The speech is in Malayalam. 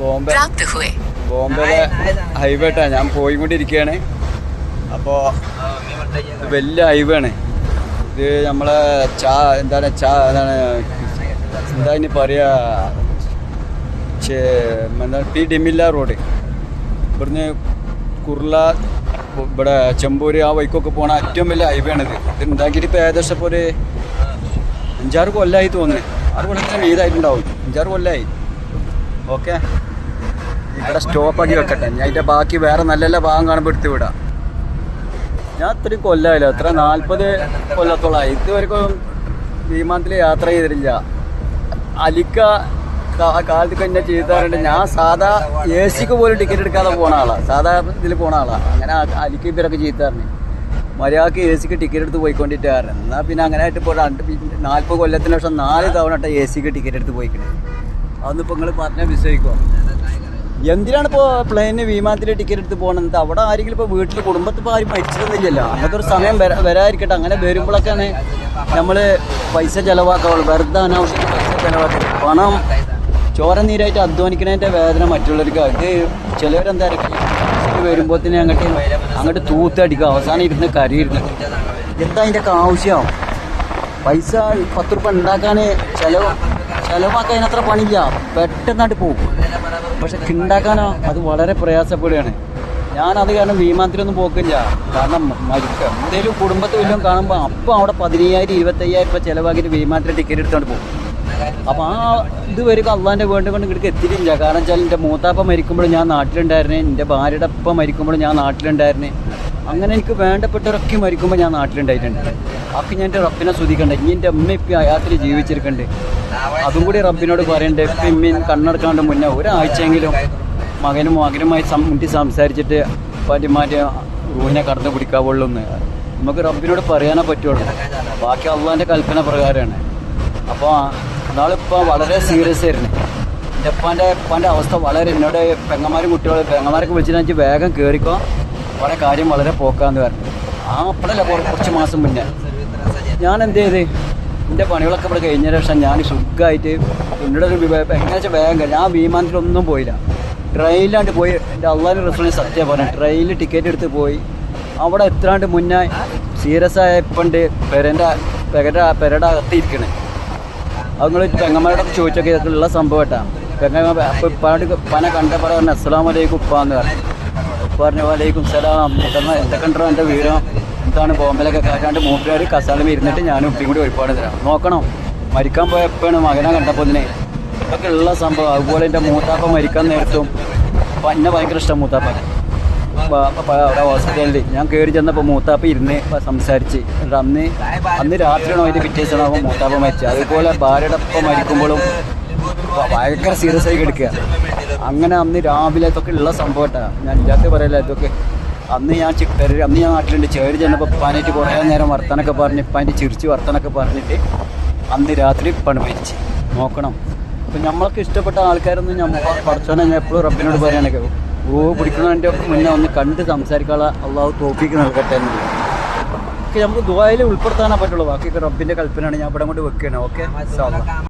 ബോംബെ. ബോംബെയിലെ ഹൈവേ ആട്ടാ ഞാൻ പോയിക്കൊണ്ടിരിക്കുകയാണ്. അപ്പോൾ വലിയ ഹൈവേ ആണ് ഇത് നമ്മളെ ചാ എന്താണ് ചാ എന്താണ് എന്താ ഇനി പറയാ? ടി ഡിമില്ല റോഡ്. ഇവിടുന്ന് കുർള ഇവിടെ ചെമ്പൂര് ആ വൈക്കൊക്കെ പോണ ഏറ്റവും വലിയ ഹൈവേ ആണിത് ഇത് ഉണ്ടാക്കിയിട്ട് ഇപ്പോൾ ഏകദേശം ഇപ്പോൾ ഒരു അഞ്ചാറ് കൊല്ലമായി തോന്നുന്നു. ആറ് കൊല്ലത്തിന് ഏതായിട്ടുണ്ടാവും അഞ്ചാറ് കൊല്ലമായി ഓക്കെ. ഇവിടെ സ്റ്റോപ്പാക്കി വെക്കട്ടെ. ഞാൻ അതിന്റെ ബാക്കി വേറെ നല്ല നല്ല ഭാഗം കാണുമ്പോൾ എടുത്ത് വിടാം. ഞാൻ അത്രയും കൊല്ലമില്ല അത്ര നാൽപ്പത് കൊല്ലത്തോളമായി ഇതുവരെക്കും വിമാനത്തിൽ യാത്ര ചെയ്തിട്ടില്ല. അലിക്ക കാലത്ത് എന്നെ ചെയ്താറുണ്ട് ഞാൻ സാധാ എ സിക്ക് പോലും ടിക്കറ്റ് എടുക്കാതെ പോണ ആളാണ് സാധാ ഇതിൽ പോണ ആളാണ് അങ്ങനെ അലിക്ക അലിക്ക് ഇവരൊക്കെ ചെയ്താറുണ്ട് മര്യാദയ്ക്ക് എ സിക്ക് ടിക്കറ്റ് എടുത്ത് പോയിക്കൊണ്ടിട്ടായിരുന്നു എന്നാൽ പിന്നെ അങ്ങനെ ആയിട്ട് ഇപ്പോൾ രണ്ട് നാൽപ്പത് കൊല്ലത്തിന് ശേഷം നാല് തവണ എ സിക്ക് ടിക്കറ്റ് എടുത്ത് പോയിക്കണേ. അതൊന്നും ഇപ്പോൾ നിങ്ങൾ പറഞ്ഞാൽ വിശ്വസിക്കുമോ എന്തിനാണ് ഇപ്പോൾ പ്ലെയിന് വിമാനത്തിൽ ടിക്കറ്റ് എടുത്ത് പോകണത് അവിടെ ആരെങ്കിലും ഇപ്പോൾ വീട്ടിൽ കുടുംബത്തിൽ ആരും മരിച്ചിരുന്നില്ലല്ലോ. അങ്ങനത്തെ ഒരു സമയം വരാ വരാതിരിക്കട്ടെ. അങ്ങനെ വരുമ്പോഴൊക്കെയാണ് നമ്മൾ പൈസ ചിലവാക്കാവുള്ളൂ. വെറുതെ അനാവശ്യം പൈസ ചിലവാക്കുക പണം ചോര നീരായിട്ട് അധ്വാനിക്കുന്നതിന്റെ വേദന മറ്റുള്ളവർക്ക്. അത് ചിലവരെന്തായിരിക്കും വരുമ്പോൾ തന്നെ അങ്ങോട്ട് അങ്ങോട്ട് തൂത്തടിക്കുക അവസാനം ഇരുന്ന് കരയിരുന്ന് എന്താ അതിന്റെ ആവശ്യം? പൈസ പത്ത് റുപ്യ ഉണ്ടാക്കാൻ ചിലവ് ചിലവാക്കാൻ അതിനത്ര പണിയില്ല. പെട്ടെന്നായിട്ട് പോകും പക്ഷെ ഉണ്ടാക്കാനോ അത് വളരെ പ്രയാസപ്പെടുകയാണ്. ഞാൻ അത് കാരണം വിമാനത്തിലൊന്നും പോക്കില്ല. കാരണം മരിക്കുക എന്തെങ്കിലും കുടുംബത്തിൽ വല്ലതും കാണുമ്പോൾ അപ്പം അവിടെ പതിനയ്യായിരം ഇരുപത്തയ്യായിരം രൂപ ചിലവാക്കിയിട്ട് വിമാനത്തിൽ ടിക്കറ്റ് എടുത്തോണ്ട് പോകും അപ്പം ആ ഇത് വരും അള്ളാന്റെ വേണ്ട കൊണ്ട് ഇങ്ങോട്ട് എത്തിയിട്ടില്ല. കാരണം വെച്ചാൽ എന്റെ മൂത്താപ്പ മരിക്കുമ്പോഴും ഞാൻ നാട്ടിലുണ്ടായിരുന്നേ. എന്റെ ഭാര്യയുടെ അപ്പ മരിക്കുമ്പോഴും ഞാൻ നാട്ടിലുണ്ടായിരുന്നേ. അങ്ങനെ എനിക്ക് വേണ്ടപ്പെട്ടവരൊക്കെ മരിക്കുമ്പോൾ ഞാൻ നാട്ടിലുണ്ടായിട്ടുണ്ട്. അപ്പം ഞാൻ എന്റെ റപ്പിനെ സ്തുതിക്കണ്ടേ. ഇനി എന്റെ അമ്മ ഇപ്പം യാത്ര ജീവിച്ചിരിക്കണ്ട്. അതും കൂടി റബ്ബിനോട് പറയണ്ടേ ഇപ്പം ഇമ്മീൻ കണ്ണെടുക്കാണ്ട് മുന്നേ ഒരാഴ്ചയെങ്കിലും മകനും മകനുമായി മുട്ടി സംസാരിച്ചിട്ട് പറ്റിമാറ്റി റൂഹിനെ കടന്നു പിടിക്കാവുള്ളൂ എന്ന് നമുക്ക് റബ്ബിനോട് പറയാനേ പറ്റുള്ളൂ. ബാക്കി അള്ളാന്റെ കൽപ്പന പ്രകാരമാണ് അപ്പോൾ നാളിപ്പോൾ വളരെ സീരിയസ് ആയിരുന്നു. എന്റെ ഉപ്പാന്റെ ഉപ്പാന്റെ അവസ്ഥ വളരെ എന്നോട് പെങ്ങന്മാരും കുട്ടികളും പെങ്ങന്മാരൊക്കെ വിളിച്ചിട്ട് വേഗം കയറിക്കോ വളരെ കാര്യം വളരെ പോക്കാന്ന് പറഞ്ഞു. ആ അപ്പോഴല്ല കുറച്ച് മാസം മുന്നേ. ഞാൻ എന്ത് ചെയ്ത്? എന്റെ പണികളൊക്കെ ഇവിടെ കഴിഞ്ഞ ശേഷം ഞാൻ സുഖമായിട്ട് പിന്നീട് ഒരു എങ്ങനെ വെച്ചാൽ വേഗം ഞാൻ വിമാനത്തിലൊന്നും പോയില്ല. ട്രെയിനിലാണ്ട് പോയി. എന്റെ അള്ളാഹിന്റെ റെസ്റ്റോറന്റ് സത്യം പറഞ്ഞു ട്രെയിനിൽ ടിക്കറ്റ് എടുത്ത് പോയി. അവിടെ എത്രാണ്ട് മുന്നേ സീരിയസ് ആയ ഇപ്പണ്ട് പെരന്റെ പെരട പെരയുടെ അകത്തിരിക്കണേ. അത് നിങ്ങൾ പെങ്ങന്മാരോട് ചോദിച്ചൊക്കെ ഉള്ള സംഭവം കേട്ടാ. പെങ്ങ അപ്പോൾ ഇപ്പാട് പന കണ്ട പറഞ്ഞു അസ്സലാമലൈക്കും ഉപ്പാന്ന് പറഞ്ഞു. പറഞ്ഞു വലൈക്കും സലാം. എന്തൊക്കെ ഉണ്ടോ എന്റെ വീടോ എന്താണ് ബോംബലൊക്കെ കാറ്റാണ്ട് മൂപ്പുകാർ കസാലം ഇരുന്നിട്ട് ഞാനും ഉപ്പിയും കൂടി ഒരുപാട് തരാം. നോക്കണം? മരിക്കാൻ പോയപ്പോഴാണ് മകനെ കണ്ടപ്പോൾ ഇതിനെ. ഇതൊക്കെ ഉള്ള സംഭവം. അതുപോലെ എന്റെ മൂത്താപ്പ മരിക്കാൻ നേരത്തും അപ്പം എന്നെ ഭയങ്കര ഇഷ്ടം മൂത്താപ്പ അവിടെ ഹോസ്പിറ്റലിൽ ഞാൻ കയറി ചെന്നപ്പോൾ മൂത്താപ്പ ഇരുന്ന് സംസാരിച്ച്. എന്നിട്ട് അന്ന് അന്ന് രാത്രിയാണോ അതിന്റെ പിറ്റേസാണോ അപ്പോൾ മൂത്താപ്പ മരിച്ചത്. അതുപോലെ ഭാര്യയുടെ ഒപ്പം മരിക്കുമ്പോഴും ഭയങ്കര സീരിയസ് ആയി കിടക്കുക. അങ്ങനെ അന്ന് രാവിലെ ഇതൊക്കെ ഉള്ള സംഭവം കേട്ടാ. ഞാൻ ഇല്ലാത്ത പറയല്ല ഇതൊക്കെ? അന്ന് ഞാൻ ചിക്കര് അന്ന് ഞാൻ നാട്ടിലുണ്ട്. ചേരി ചെന്നപ്പോൾ ഉപ്പാനായിട്ട് കുറേ നേരം വർത്തനൊക്കെ പറഞ്ഞ് ഉപ്പാന്റെ ചിരിച്ച് വർത്തനൊക്കെ പറഞ്ഞിട്ട് അന്ന് രാത്രി ഉപ്പാണ് മരിച്ച്. നോക്കണം. അപ്പം നമ്മൾക്ക് ഇഷ്ടപ്പെട്ട ആൾക്കാരൊന്നും നമ്മൾ പഠിച്ചോനെ ഞാൻ എപ്പോഴും റബ്ബിനോട് പറയാനൊക്കെ ഓ പിടിക്കുന്നതിന്റെ മുന്നേ ഒന്ന് കണ്ട് സംസാരിക്കാനുള്ള അള്ളാഹു തോപ്പിക്ക് നൽകട്ടെ എന്നുള്ളത് ഒക്കെ നമുക്ക് ദുബായിൽ ഉൾപ്പെടുത്താനേ പറ്റുള്ളൂ. ബാക്കിയൊക്കെ റബ്ബിന്റെ കൽപ്പനയാണ്. ഞാൻ ഇവിടെ കൊണ്ട് വെക്കുകയാണ്. ഓക്കെ